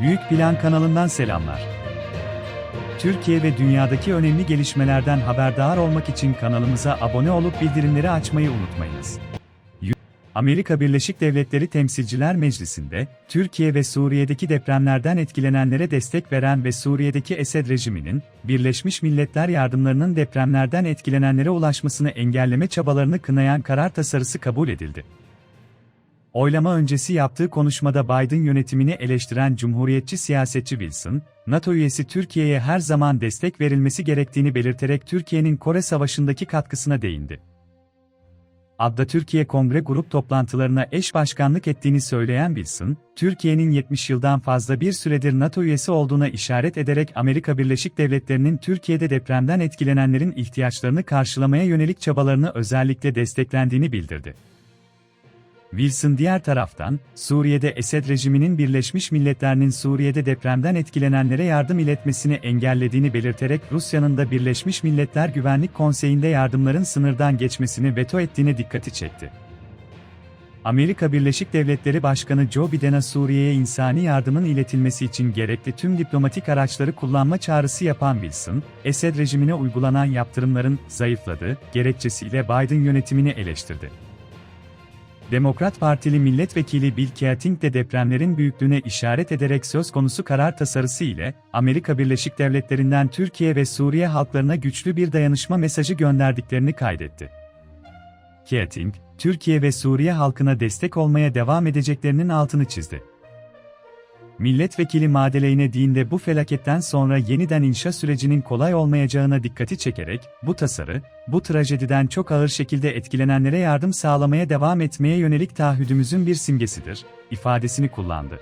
Büyük Plan kanalından selamlar. Türkiye ve dünyadaki önemli gelişmelerden haberdar olmak için kanalımıza abone olup bildirimleri açmayı unutmayınız. Amerika Birleşik Devletleri Temsilciler Meclisi'nde, Türkiye ve Suriye'deki depremlerden etkilenenlere destek veren ve Suriye'deki Esed rejiminin, Birleşmiş Milletler yardımlarının depremlerden etkilenenlere ulaşmasını engelleme çabalarını kınayan karar tasarısı kabul edildi. Oylama öncesi yaptığı konuşmada Biden yönetimini eleştiren Cumhuriyetçi siyasetçi Wilson, NATO üyesi Türkiye'ye her zaman destek verilmesi gerektiğini belirterek Türkiye'nin Kore Savaşı'ndaki katkısına değindi. Adda Türkiye Kongre grup toplantılarına eş başkanlık ettiğini söyleyen Wilson, Türkiye'nin 70 yıldan fazla bir süredir NATO üyesi olduğuna işaret ederek Amerika Birleşik Devletleri'nin Türkiye'de depremden etkilenenlerin ihtiyaçlarını karşılamaya yönelik çabalarını özellikle desteklendiğini bildirdi. Wilson diğer taraftan, Suriye'de Esed rejiminin Birleşmiş Milletler'in Suriye'de depremden etkilenenlere yardım iletmesini engellediğini belirterek Rusya'nın da Birleşmiş Milletler Güvenlik Konseyi'nde yardımların sınırdan geçmesini veto ettiğine dikkati çekti. Amerika Birleşik Devletleri Başkanı Joe Biden'a Suriye'ye insani yardımın iletilmesi için gerekli tüm diplomatik araçları kullanma çağrısı yapan Wilson, Esed rejimine uygulanan yaptırımların zayıfladığı gerekçesiyle Biden yönetimini eleştirdi. Demokrat Partili milletvekili Bill Keating de depremlerin büyüklüğüne işaret ederek söz konusu karar tasarısı ile Amerika Birleşik Devletleri'nden Türkiye ve Suriye halklarına güçlü bir dayanışma mesajı gönderdiklerini kaydetti. Keating, Türkiye ve Suriye halkına destek olmaya devam edeceklerinin altını çizdi. Milletvekili Madeleine Dean de bu felaketten sonra yeniden inşa sürecinin kolay olmayacağına dikkati çekerek, bu tasarı, bu trajediden çok ağır şekilde etkilenenlere yardım sağlamaya devam etmeye yönelik taahhüdümüzün bir simgesidir, ifadesini kullandı.